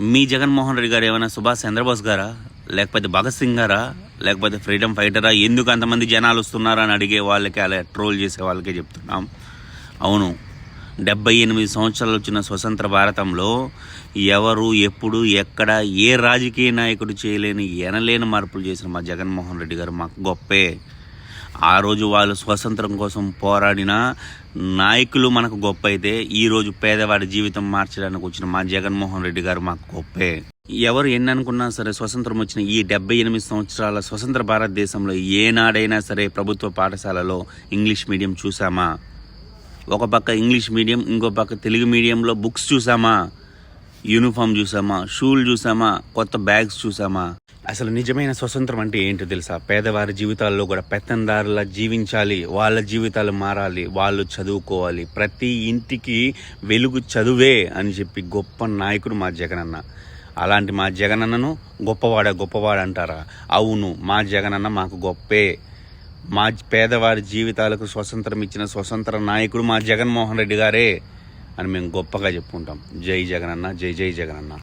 మీ జగన్మోహన్ రెడ్డి గారు ఏమైనా సుభాష్ చంద్రబోస్ గారా? లేకపోతే భగత్ సింగ్ గారా? లేకపోతే ఫ్రీడమ్ ఫైటరా? ఎందుకు అంతమంది జనాలు వస్తున్నారా అని అడిగే వాళ్ళకి అలా ట్రోల్ చేసే వాళ్ళకే చెప్తున్నాం. అవును. డెబ్బై ఎనిమిది సంవత్సరాలు వచ్చిన స్వతంత్ర భారతంలో ఎవరు ఎప్పుడు ఎక్కడ ఏ రాజకీయ నాయకుడు చేయలేని ఎనలేని మార్పులు చేసిన మా జగన్మోహన్ రెడ్డి గారు మాకు గొప్పే. ఆ రోజు వాళ్ళు స్వతంత్రం కోసం పోరాడిన నాయకులు మనకు గొప్ప అయితే ఈ రోజు పేదవాడి జీవితం మార్చడానికి వచ్చిన మా జగన్మోహన్ రెడ్డి గారు మాకు గొప్పే. ఎవరు ఎన్ని అనుకున్నా సరే స్వతంత్రం వచ్చిన ఈ డెబ్బై ఎనిమిది సంవత్సరాల స్వతంత్ర భారతదేశంలో ఏనాడైనా సరే ప్రభుత్వ పాఠశాలలో ఇంగ్లీష్ మీడియం చూసామా? ఒక పక్క ఇంగ్లీష్ మీడియం ఇంకో పక్క తెలుగు మీడియంలో బుక్స్ చూసామా? యూనిఫామ్ చూసామా షూలు చూసామా కొత్త బ్యాగ్స్ చూసామా? అసలు నిజమైన స్వతంత్రం అంటే ఏంటో తెలుసా? పేదవారి జీవితాల్లో కూడా పెత్తందారులా జీవించాలి వాళ్ళ జీవితాలు మారాలి వాళ్ళు చదువుకోవాలి. ప్రతి ఇంటికి వెలుగు చదువే అని చెప్పి గొప్ప నాయకుడు మా జగనన్న. అలాంటి మా జగనన్నను గొప్పవాడ గొప్పవాడు అంటారా? అవును మా జగనన్న మాకు గొప్పే. మా పేదవారి జీవితాలకు స్వతంత్రం ఇచ్చిన స్వతంత్ర నాయకుడు మా జగన్మోహన్ రెడ్డి గారే. అని మేము గొప్పగా చెప్పుకుంటాం. జై జగనన్న జై జై జగనన్న.